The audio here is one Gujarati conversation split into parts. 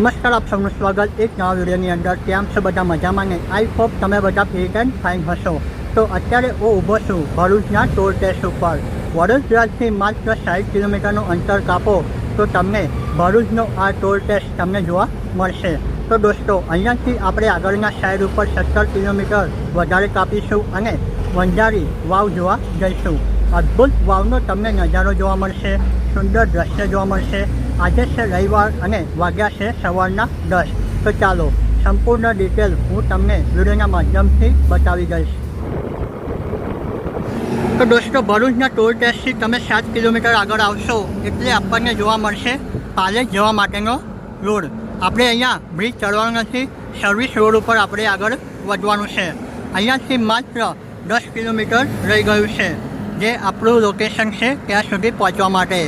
નમસ્કાર, આપ સૌનું સ્વાગત એક નવા વિડીયોની અંદર. કેમ છો? બધા મજામાં ને? આઈ હોપ તમે બધા ફિટ એન્ડ ફાઇન હશો. તો અત્યારે હું ઊભો છું ભરૂચના ટોલ ટેસ્ટ ઉપર. વડોદરાથી માત્ર સાઠ કિલોમીટરનું અંતર કાપો, તો તમને ભરૂચનો આ ટોલ ટેસ્ટ તમને જોવા મળશે. તો દોસ્તો, અહીંયાથી આપણે આગળના સાઈડ ઉપર સત્તર કિલોમીટર વધારે કાપીશું અને વંજારી વાવ જોવા જઈશું. અદ્ભુત વાવનો તમને નજારો જોવા મળશે, સુંદર દ્રશ્ય જોવા મળશે. આજે છે રવિવાર અને વાગ્યા છે સવારના દસ. તો ચાલો, સંપૂર્ણ ડિટેલ હું તમને વિડીયોના માધ્યમથી બતાવી દઈશ. તો દોસ્તો, ભરૂચના ટોલ ટેસ્ટથી તમે સાત કિલોમીટર આગળ આવશો એટલે આપણને જોવા મળશે પાલેજ જવા માટેનો રોડ આપણે અહીંયા બ્રિજ ચડવાનો નથી સર્વિસ રોડ ઉપર આપણે આગળ વધવાનું છે. અહીંયાથી માત્ર દસ કિલોમીટર રહી ગયું છે, જે આપણું લોકેશન છે ત્યાં સુધી પહોંચવા માટે.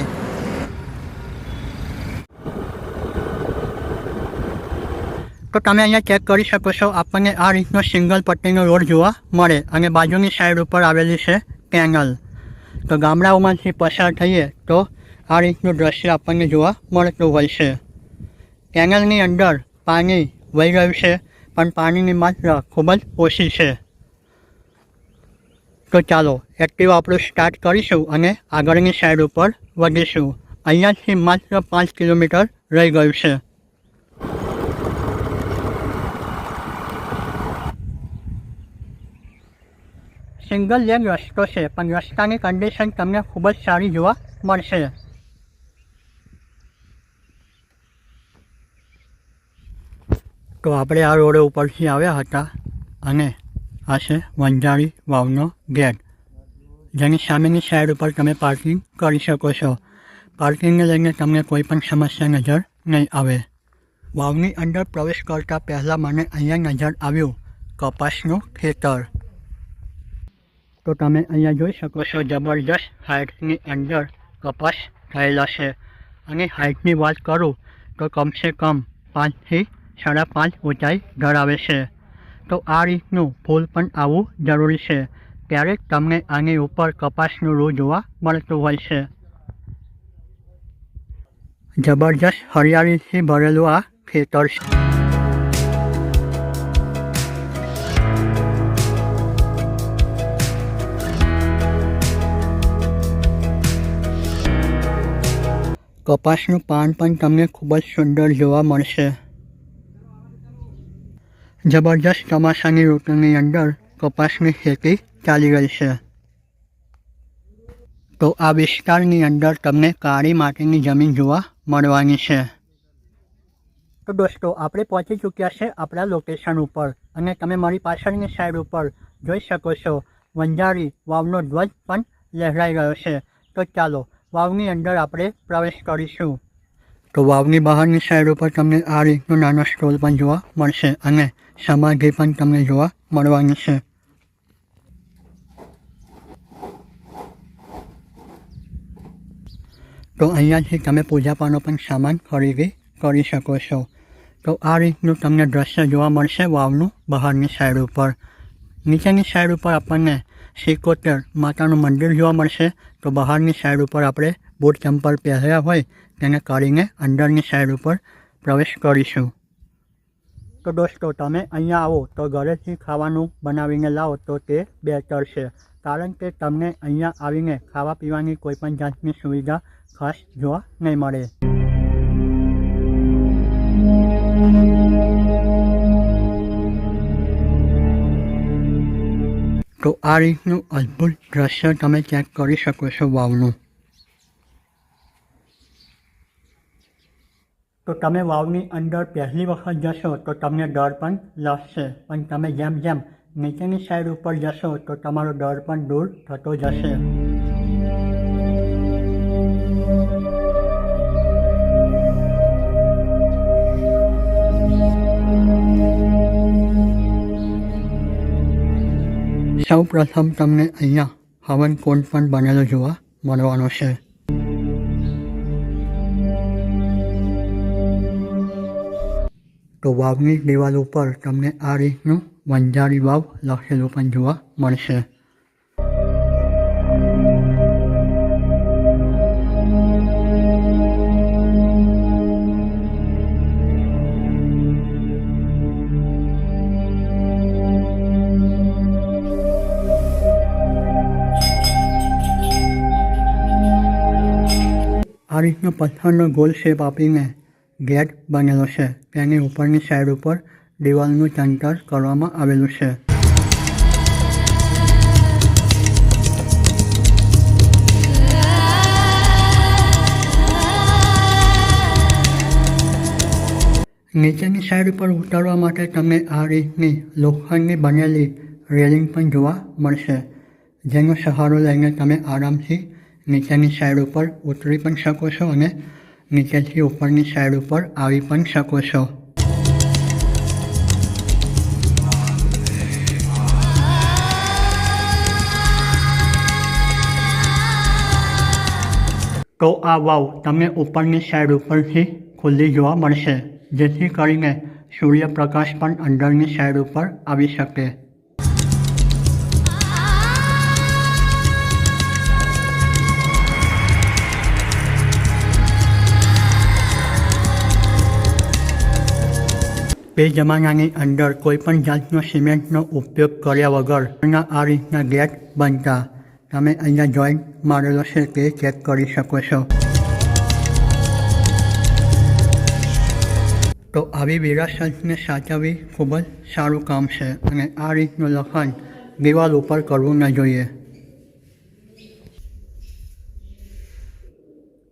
તો તમે અહીંયા ચેક કરી શકો છો, આપણને આ રીતનો સિંગલ પટ્ટીનો રોડ જોવા મળે અને બાજુની સાઈડ ઉપર આવેલી છે કેનલ તો ગામડાઓમાંથી પસાર થઈએ તો આ રીતનું દ્રશ્ય આપણને જોવા મળતું હોય છે. કેનલની અંદર પાણી વહી રહ્યું છે, પણ પાણીની માત્રા ખૂબ જ ઓછી છે. તો ચાલો એક્ટિવ આપણું સ્ટાર્ટ કરીશું અને આગળની સાઈડ ઉપર વધીશું. અહીંયાથી માત્ર પાંચ કિલોમીટર રહી ગયું છે. સિંગલ લેન રસ્તો છે, પણ રસ્તાની કન્ડિશન તમને ખૂબ જ સારી જોવા મળશે. તો આપણે આ રોડ ઉપરથી આવ્યા હતા અને આ છે વંજાળી વાવનો ગેટ. જેની સામેની સાઈડ ઉપર તમે પાર્કિંગ કરી શકો છો. પાર્કિંગને લઈને તમને કોઈ પણ સમસ્યા નજર નહીં આવે. વાવની અંદર પ્રવેશ કરતાં પહેલાં મને અહીંયા નજર આવ્યું. કપાસનું ખેતર. તો તમે અહીંયા જોઈ શકો છો જબરજસ્ત હાઇટની અંદર કપાસ થયેલા છે. અને હાઇટની વાત કરું તો કમસે કમ પાંચથી સાડા પાંચ ઊંચાઈ ધરાવે છે. તો આ રીતનું ફૂલ પણ આવવું જરૂરી છે. ત્યારે તમને આની ઉપર કપાસનું રૂ જોવા મળતું હોય છે. જબરજસ્ત હરિયાળીથી ભરેલું આ ખેતર છે. કપાસનું પાન પણ તમને ખૂબ જ સુંદર જોવા મળશે. જબરજસ્ત ચોમાસાની ઋતુની અંદર કપાસની ખેતી ચાલી રહી છે. તો આ વિસ્તારની અંદર તમને કાળી માટીની જમીન જોવા મળવાની છે. તો દોસ્તો, આપણે પહોંચી ચૂક્યા છે આપણા લોકેશન ઉપર અને તમે મારી પાછળની સાઈડ ઉપર જોઈ શકો છો. વંજારી વાવનો ધ્વજ પણ લહેરાઈ રહ્યો છે. તો ચાલો વાવની અંદર આપણે પ્રવેશ કરીશું. તો વાવની બહારની સાઈડ ઉપર તમને આ રીતનો નાનો સ્ટોલ પણ જોવા મળશે અને સમાધિ પણ તમને જોવા મળવાની છે. તો અહીંયાથી તમે પૂજાપાનો પણ સામાન ખરીદી કરી શકો છો. તો આ રીતનું તમને દ્રશ્ય જોવા મળશે વાવનું બહારની સાઈડ ઉપર. નીચેની સાઈડ ઉપર આપણને સિકોતેર માતાનું મંદિર જોવા મળશે. તો બહારની સાઈડ ઉપર આપણે બૂટ ચંપલ પહેર્યા હોય, તેને કાઢીને અંદરની સાઈડ ઉપર પ્રવેશ કરીશું. તો દોસ્તો, તમે અહીંયા આવો તો ઘરેથી ખાવાનું બનાવીને લાવો તો તે બેટર છે. કારણ કે તમને અહીંયા આવીને ખાવા પીવાની કોઈપણ જાતની સુવિધા ખાસ જોવા નહીં મળે. તો આ રીતનું અદ્ભુત દ્રશ્ય તમે ચેક કરી શકો છો વાવનું. તો તમે વાવની અંદર પહેલી વખત જશો તો તમને ડર પણ લાગશે, પણ તમે જેમ જેમ નીચેની સાઈડ ઉપર જશો તો તમારો ડર પણ દૂર થતો જશે. સૌ પ્રથમ તમને અહીંયા હવન કુંડ પણ બનેલો જોવા મળવાનો છે. તો વાવની દિવાલ ઉપર તમને આ રીતનું વંજારી વાવ લખેલું પણ જોવા મળશે. રીતનો પથ્થરનો ગોલ શેપ આપીને ગેટ બનેલો છે. તેની ઉપરની સાઈડ ઉપર દિવાલનું ચણતર કરવામાં આવેલું છે. નીચેની સાઈડ ઉપર ઉતારવા માટે તમને આ રીતની લોખંડની બનેલી રેલિંગ પણ જોવા મળશે, જેનો સહારો લઈને તમે આરામથી નીચેની સાઈડ ઉપર ઉતરી પણ શકો છો અને નીચેથી ઉપરની સાઈડ ઉપર આવી પણ શકો છો. તો આ વાવ તમને ઉપરની સાઈડ ઉપરથી ખુલ્લી જોવા મળશે, જેથી કરીને સૂર્યપ્રકાશ પણ અંદરની સાઈડ ઉપર આવી શકે. તે જમાનાની અંદર કોઈપણ જાતનો સિમેન્ટનો ઉપયોગ કર્યા વગર ના આ રીતના ગેટ બનતા તમે અહીંયા જોઈન્ટ મારેલો છે તે ચેક કરી શકો છો. તો આવી વિરાસતને સાચવવી ખૂબ જ સારું કામ છે અને આ રીતનું લખાણ દિવાલ ઉપર કરવું ન જોઈએ.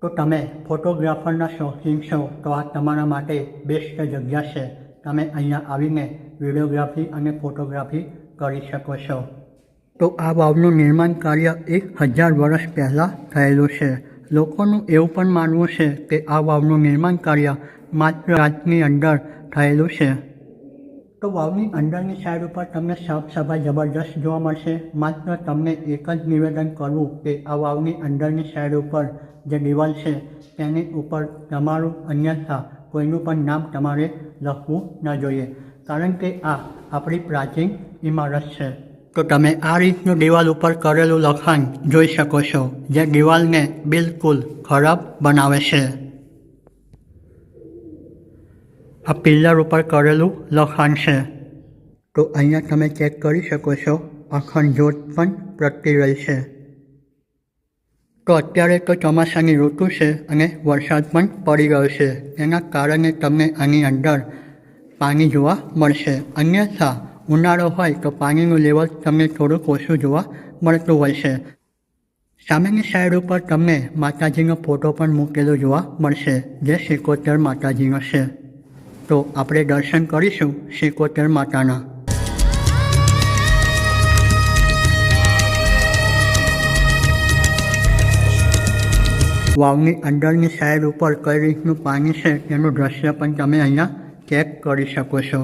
તો તમે ફોટોગ્રાફરના શોખીન છો તો આ તમારા માટે બેસ્ટ જગ્યા છે. તમે અહીંયા આવીને વિડીયોગ્રાફી અને ફોટોગ્રાફી કરી શકો છો. તો આ વાવનું નિર્માણ કાર્ય એક હજાર વર્ષ પહેલાં થયેલું છે. લોકોનું એવું પણ માનવું છે કે આ વાવનું નિર્માણ કાર્ય માત્ર રાતની અંદર થયેલું છે. તો વાવની અંદરની સાઈડ ઉપર તમને સાફ સફાઈ જબરજસ્ત જોવા મળશે. માત્ર તમને એક જ નિવેદન કરવું કે આ વાવની અંદરની સાઈડ ઉપર જે દિવાલ છે તેની ઉપર તમારું અન્યથા કોઈનું પણ નામ તમારે લખવું ન જોઈએ. કારણ કે આ આપણી પ્રાચીન ઇમારત છે. તો તમે આ રીતનું દિવાલ ઉપર કરેલું લખાણ જોઈ શકો છો, જે દિવાલને બિલકુલ ખરાબ બનાવે છે. આ પિલ્લર ઉપર કરેલું લખાણ છે. તો અહીંયા તમે ચેક કરી શકો છો અખંડ જોત પણ પ્રગટી રહી છે. તો અત્યારે તો ચોમાસાની ઋતુ છે અને વરસાદ પણ પડી ગયો છે. તેના કારણે તમને આની અંદર પાણી જોવા મળશે. અન્યથા, ઉનાળો હોય તો પાણીનું લેવલ તમને થોડુંક ઓછું જોવા મળતું હોય છે. સામેની સાઈડ ઉપર તમને માતાજીનો ફોટો પણ મૂકેલો જોવા મળશે, જે શિકોતર માતાજીનો છે. તો આપણે દર્શન કરીશું શિકોતર માતાના. વાવની અંદરની સાઈડ ઉપર કઈ રીતનું પાણી છે તેનું દ્રશ્ય પણ તમે અહીંયા ચેક કરી શકો છો.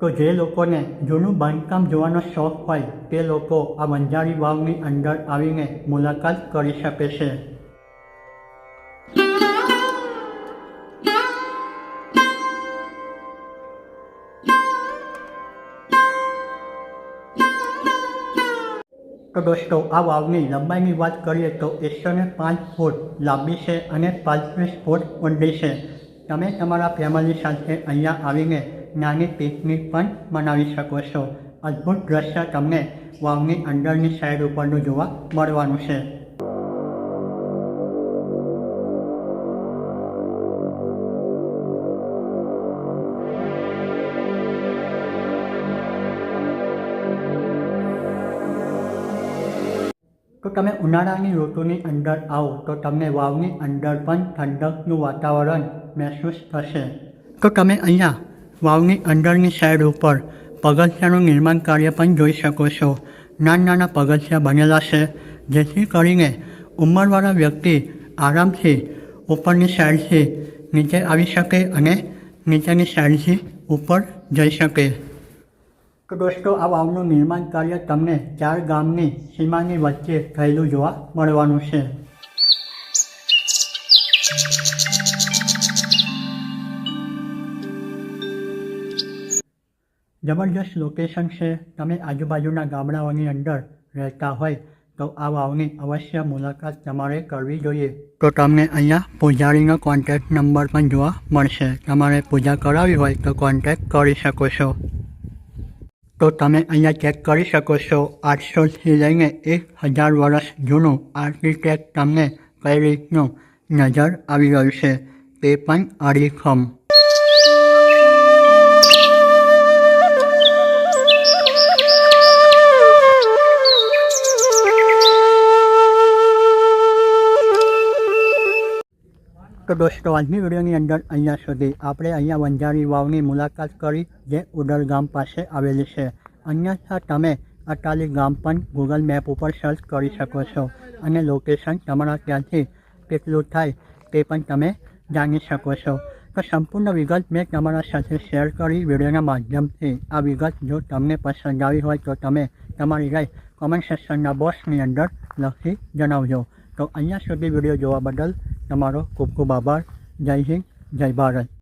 તો જે લોકોને જૂનું બાંધકામ જોવાનો શોખ હોય તે લોકો આ વંજારી વાવની અંદર આવીને મુલાકાત કરી શકે છે. દોસ્તો, આ વાવની લંબાઈની વાત કરીએ તો એકસો ને પાંચ ફૂટ લાંબી છે અને પાંત્રીસ ફૂટ ઊંડી છે. તમે તમારા ફેમિલી સાથે અહીંયા આવીને નાની પિકનિક પણ મનાવી શકો છો. અદ્ભુત દ્રશ્ય તમને વાવની અંદરની સાઈડ ઉપરનું જોવા મળવાનું છે. તમે ઉનાળાની ઋતુની અંદર આવો, તો તમને વાવની અંદર પણ ઠંડકનું વાતાવરણ મહેસૂસ થશે. તો તમે અહીંયા વાવની અંદરની સાઈડ ઉપર પગથિયાનું નિર્માણ કાર્ય પણ જોઈ શકો છો. નાના નાના પગથિયા બનેલા છે, જેથી કરીને ઉંમરવાળા વ્યક્તિ આરામથી ઉપરની સાઈડથી નીચે આવી શકે અને નીચેની સાઈડથી ઉપર જઈ શકે. તો દોસ્તો આ વાવનું નિર્માણ કાર્ય તમને ચાર ગામની સીમાની વચ્ચે થયેલું જોવા મળવાનું છે. જબરજસ્ત લોકેશન છે. તમે આજુબાજુના ગામડાઓની અંદર રહેતા હોય તો આ વાવની અવશ્ય મુલાકાત તમારે કરવી જોઈએ. તો તમને અહીંયા પૂજારીનો કોન્ટેક્ટ નંબર પણ જોવા મળશે. તમારે પૂજા કરાવી હોય તો કોન્ટેક્ટ કરી શકો છો. તો તમે અહીંયા ચેક કરી શકો છો. આઠસોથી લઈને એક હજાર વર્ષ જૂનું આર્કિટેક્ટ તમને કઈ રીતનું નજર આવી રહ્યું છે, તે પણ અડીખમ તો દોસ્તો આજની વિડીયોની અંદર અહીંયા સુધી. આપણે અહીંયા વંજારી વાવની મુલાકાત કરી, જે ઉડર ગામ પાસે આવેલી છે. અન્યથા તમે અટાલી ગામ પણ ગૂગલ મેપ ઉપર સર્ચ કરી શકો છો અને લોકેશન તમારા ત્યાંથી કેટલું થાય તે પણ તમે જાણી શકો છો. તો સંપૂર્ણ વિગત મેં તમારા સાથે શેર કરી વિડીયોના માધ્યમથી. આ વિગત જો તમને પસંદ આવી હોય તો તમે તમારી રાય કોમેન્ટ સેક્શનના બોક્સની અંદર લખી જણાવજો. તો અહીંયા સુધી વીડિયો જોવા બદલ તમારો ખૂબ ખૂબ આભાર. જય હિન્દ જય ભારત.